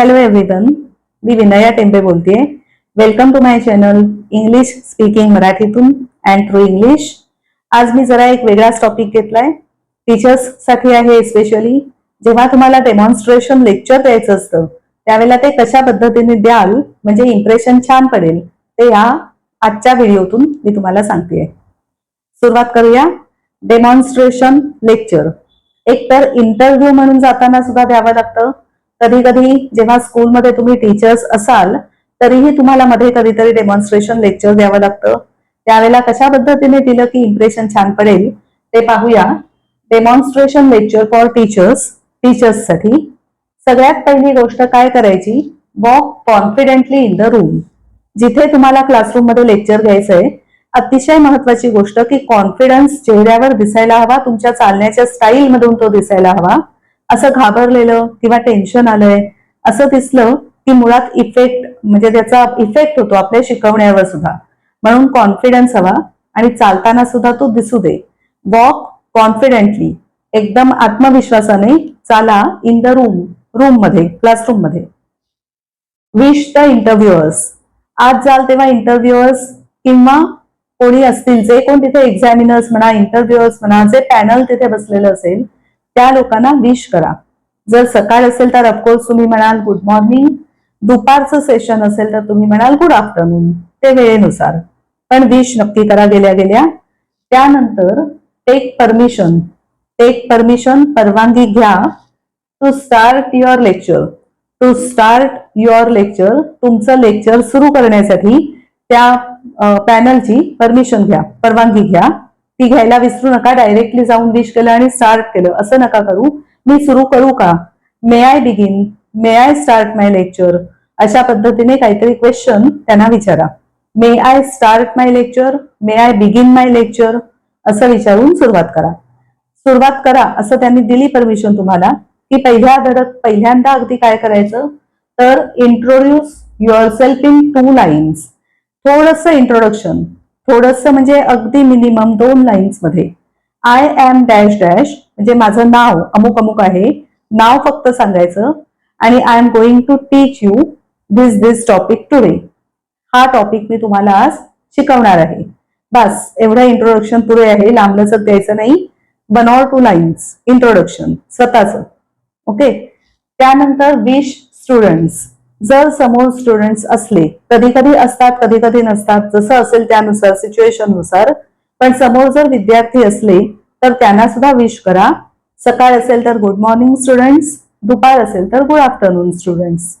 Hello everyone मी विनया टेंबे बोलतेय. Welcome to my channel English speaking मराठीतून अँड थ्रू इंग्लिश आज मी जरा एक वेगळाच टॉपिक घेतलाय. टीचर्ससाठी आहे स्पेशली जेव्हा तुम्हाला डेमॉन्स्ट्रेशन लेक्चर द्यायचं असतं त्यावेळेला ते कशा पद्धतीने द्याल म्हणजे इम्प्रेशन छान पडेल ते या आजच्या व्हिडिओतून मी तुम्हाला सांगतेय. सुरुवात करूया. डेमॉन्स्ट्रेशन लेक्चर एक तर इंटरव्ह्यू म्हणून जाताना सुद्धा द्यावं लागतं. कधी कधी जेव्हा स्कूलमध्ये तुम्ही टीचर्स असाल तरीही तुम्हाला मध्ये कधीतरी डेमॉन्स्ट्रेशन लेक्चर द्यावं लागतं. त्यावेळेला कशा पद्धतीने दिलं की इम्प्रेशन छान पडेल ते पाहूया. डेमॉन्स्ट्रेशन लेक्चर फॉर टीचर्स टीचर्ससाठी सगळ्यात पहिली गोष्ट काय करायची? Walk confidently in the room जिथे तुम्हाला क्लासरूममध्ये लेक्चर घ्यायचंय अतिशय महत्वाची गोष्ट की कॉन्फिडन्स चेहऱ्यावर दिसायला हवा तुमच्या चालण्याच्या स्टाईल मधून तो दिसायला हवा. असं घाबरलेलं किंवा टेन्शन आलंय असं दिसलं की मुळात इफेक्ट म्हणजे त्याचा इफेक्ट होतो आपल्या शिकवण्यावर सुद्धा. म्हणून कॉन्फिडन्स हवा आणि चालताना सुद्धा तो दिसू दे. वॉक कॉन्फिडेंटली एकदम आत्मविश्वासाने चाला इन द रूम रूममध्ये क्लासरूममध्ये. विश द इंटरव्ह्युअर्स आज जाल तेव्हा इंटरव्ह्युअर्स किंवा कोणी असतील जे कोण तिथे एक्झामिनर्स म्हणा इंटरव्ह्युअर्स म्हणा जे पॅनल तिथे बसलेलं असेल त्या लोकांना विश करा. जर सकाळ असेल तर ऑफकोर्स तुम्ही म्हणाल गुड मॉर्निंग दुपारचं सेशन असेल तर तुम्ही म्हणाल गुड आफ्टरनून ते वेळेनुसार. पण विश नक्की करा गेल्या गेल्या. त्यानंतर टेक परमिशन टेक परमिशन परवानगी घ्या. To start your lecture to start your lecture तुमचं लेक्चर सुरू करण्यासाठी त्या पॅनलची परमिशन घ्या. परवानगी घ्या. ती घ्यायला विसरू नका डायरेक्टली जाऊन डिश केलं आणि स्टार्ट केलं. असं नका करू. मी सुरू करू का? May I begin may I start my lecture अशा पद्धतीने काहीतरी क्वेश्चन त्यांना विचारा. May I start my lecture may I begin my lecture असं विचारून सुरुवात करा. सुरुवात करा. असं त्यांनी दिली परमिशन तुम्हाला की पहिल्या धडक पहिल्यांदा अगदी काय करायचं? तर introduce yourself in two lines थोडस इंट्रोडक्शन थोडस म्हणजे अगदी मिनिमम दोन लाईन्समध्ये. आय एम डॅश डॅश म्हणजे माझं नाव अमुक अमुक आहे. नाव फक्त सांगायचं. आणि I am going to teach you this this topic today हा टॉपिक मी तुम्हाला आज शिकवणार आहे. बस एवढं इंट्रोडक्शन पुरे आहे. लांबलचक द्यायचं नाही. One or two lines introduction स्वतःच. ओके त्यानंतर विश स्टुडंट्स जर समोर स्टुडंट्स असले कधी कधी असतात कधी कधी नसतात जसं असेल त्यानुसार सिच्युएशननुसार. पण समोर जर विद्यार्थी असले तर त्यांना सुद्धा विश करा. सकाळ असेल तर गुड मॉर्निंग स्टुडंट्स दुपार असेल तर गुड आफ्टरनून स्टुडंट्स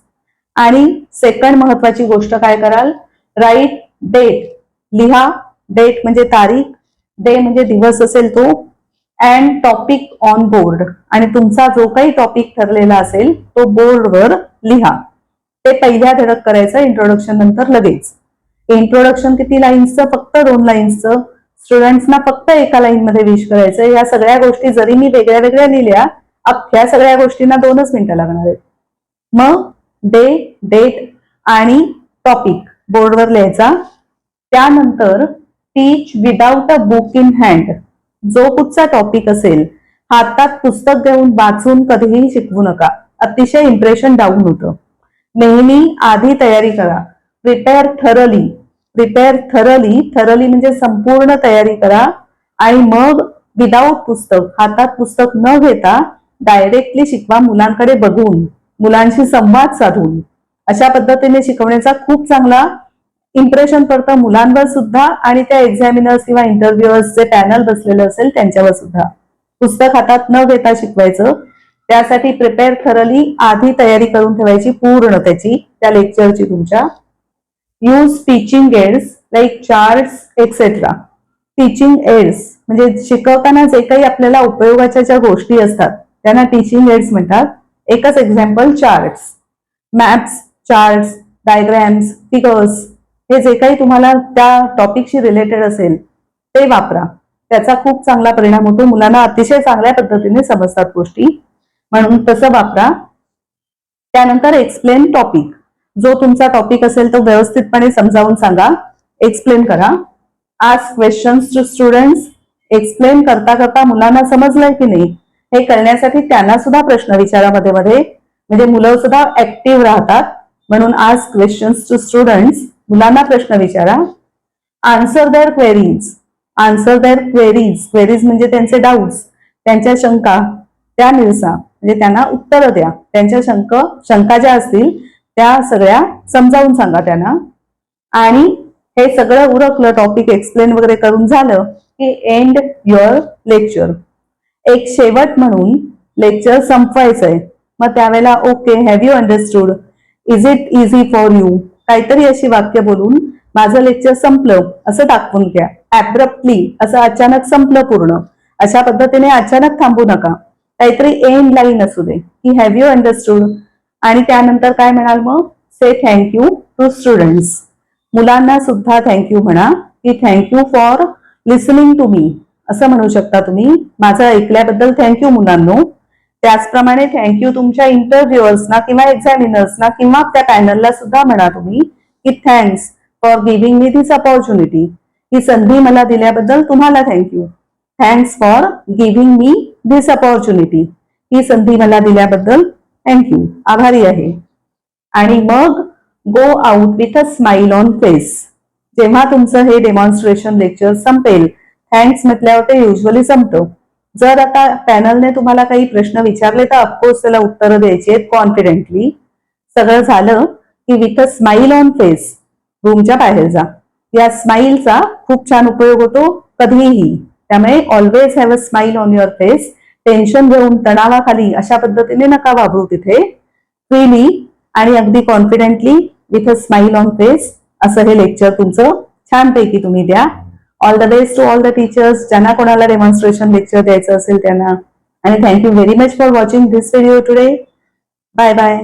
आणि सेकंड महत्वाची गोष्ट काय कराल? राईट डेट लिहा. डेट म्हणजे तारीख. डे म्हणजे दिवस असेल तो. अँड टॉपिक ऑन बोर्ड आणि तुमचा जो काही टॉपिक ठरलेला असेल तो बोर्डवर लिहा. ते पहिल्या धडक करायचं इंट्रोडक्शन नंतर लगेच. इंट्रोडक्शन किती लाईन्सचं फक्त दोन लाईन्सचं स्टुडंट्सना फक्त एका लाईन मध्ये विश करायचं. या सगळ्या गोष्टी जरी मी वेगळ्या वेगळ्या लिहिल्या अख्ख्या सगळ्या गोष्टींना दोनच मिनिटं लागणार आहेत. मग डे डेट आणि टॉपिक बोर्डवर लिहायचा. त्यानंतर teach without a book in hand जो कुठचा टॉपिक असेल हातात पुस्तक घेऊन वाचून कधीही शिकवू नका. अतिशय इम्प्रेशन डाऊन होतं. नेहमी आधी तयारी करा. Prepare thoroughly prepare thoroughly thoroughly म्हणजे संपूर्ण तयारी करा. आणि मग विदाऊट पुस्तक हातात पुस्तक न घेता डायरेक्टली शिकवा मुलांकडे बघून मुलांशी संवाद साधून. अशा पद्धतीने शिकवण्याचा खूप चांगला इम्प्रेशन पडतं मुलांवर सुद्धा आणि त्या एक्झामिनर्स किंवा इंटरव्ह्युअर्स जे पॅनल बसलेलं असेल त्यांच्यावर सुद्धा. पुस्तक हातात न घेता शिकवायचं त्यासाठी प्रिपेअर थरली आधी तयारी करून ठेवायची पूर्ण त्याची त्या लेक्चरची तुमच्या. Use teaching aids like charts etcetera teaching aids म्हणजे शिकवताना जे काही आपल्याला उपयोगाच्या ज्या गोष्टी असतात त्यांना टीचिंग एड्स म्हणतात. एकच example charts maps charts diagrams figures हे जे काही तुम्हाला त्या टॉपिकशी रिलेटेड असेल ते वापरा. त्याचा खूप चांगला परिणाम होतो. मुलांना अतिशय चांगल्या पद्धतीने समजतात गोष्टी. म्हणून तसं वापरा. त्यानंतर एक्सप्लेन टॉपिक जो तुमचा टॉपिक असेल तो व्यवस्थितपणे समजावून सांगा. एक्सप्लेन करा. आज क्वेश्चन्स टू स्टुडंट्स एक्सप्लेन करता करता मुलांना समजलंय की नाही? हे कळण्यासाठी त्यांना सुद्धा प्रश्न विचारा मध्ये मध्ये. म्हणजे मुलं सुद्धा ऍक्टिव्ह राहतात. म्हणून आज क्वेश्चन्स टू स्टुडंट्स मुलांना प्रश्न विचारा. Answer their queries answer their queries queries म्हणजे त्यांचे डाऊट्स त्यांच्या शंका. त्या निरसा म्हणजे त्यांना उत्तर द्या. त्यांच्या शंक शंका ज्या असतील त्या सगळ्या समजावून सांगा त्यांना. आणि हे सगळं उरकलं टॉपिक एक्सप्लेन वगैरे करून झालं की एंड युअर लेक्चर एक शेवट म्हणून लेक्चर संपवायचंय. मग त्यावेळेला okay have you understood is it easy for you काहीतरी अशी वाक्य बोलून माझं लेक्चर संपलं असं दाखवून घ्या. ऍब्रप्टली असं अचानक संपलं पूर्ण. अशा पद्धतीने अचानक थांबू नका. काहीतरी एंड लाईन असू दे. की हॅव यू अंडरस्टूड आणि त्यानंतर काय म्हणाल मग? से थँक्यू टू स्टुडंट्स मुलांना सुद्धा थँक्यू म्हणा. की thank you for listening to me असं म्हणू शकता तुम्ही. माझं ऐकल्याबद्दल थँक्यू मुलांनो. त्याचप्रमाणे थँक्यू तुमच्या इंटरव्ह्युअर्सना किंवा एक्झामिनर्सना किंवा त्या पॅनलला सुद्धा म्हणा तुम्ही की thanks for giving me this opportunity ही संधी मला दिल्याबद्दल तुम्हाला thank you thanks for giving me this opportunity ही संधी मला दिल्याबद्दल थँक्यू आभारी आहे. आणि मग go out with a smile on face जेव्हा तुमचं हे डेमॉन्स्ट्रेशन लेक्चर संपेल थँक्स म्हटल्यावर ते युजली संपतं. जर आता पॅनलने तुम्हाला काही प्रश्न विचारले तर ऑफकोर्स त्याला उत्तरं द्यायची आहेत कॉन्फिडेंटली सगळं झालं की with a smile on face रूमच्या बाहेर जा. या स्माइलचा खूप छान उपयोग होतो कधीही. त्यामुळे always have a smile on your face tension घेऊन तणावाखाली अशा पद्धतीने नका वापरू तिथे. फ्रीली आणि अगदी confidently with a smile on face असं हे लेक्चर तुमचं छानपैकी तुम्ही द्या. All the best to all the teachers ज्यांना कोणाला डेमॉन्स्ट्रेशन लेक्चर द्यायचं असेल त्यांना. आणि thank you very much for watching this video today bye bye